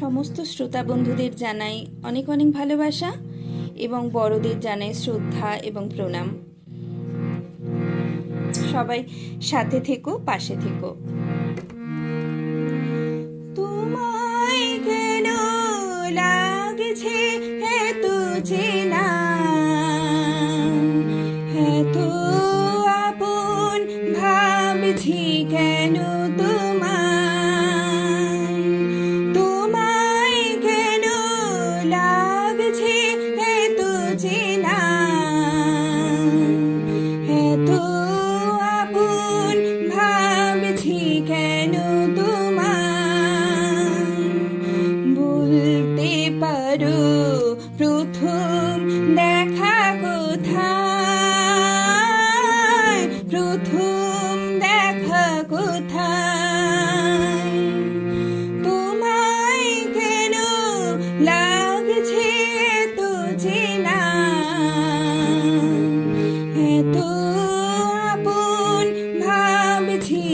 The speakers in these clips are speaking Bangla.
সমস্ত শ্রোতা বন্ধুদের জানাই অনেক অনেক ভালোবাসা এবং বড়দের জানাই শ্রদ্ধা এবং প্রণাম। সবাই সাথে থেকো, পাশে থেকো। তোমায় কেন লাগছে এত চেনা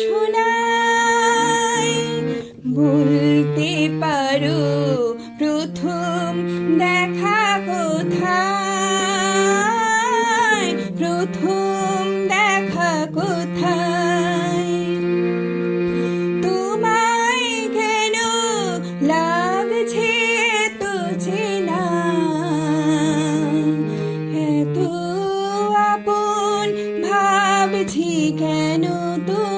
শোনায় বলতে পারো প্রথম দেখা কোথায়? প্রথম ভাবছি কেন তোমায়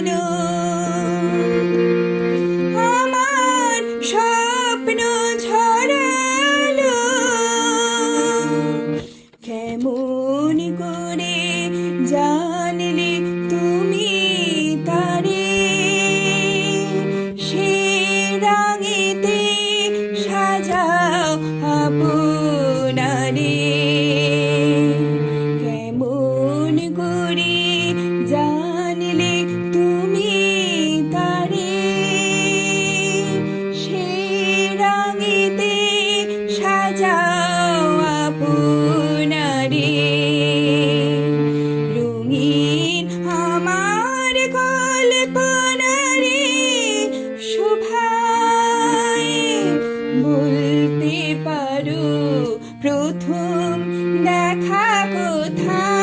জড়ানো আমার স্বপ্ন ছড়ানো কেমন আমার কল্পনারে শোভায় বলতে পারো প্রথম দেখা কোথায়?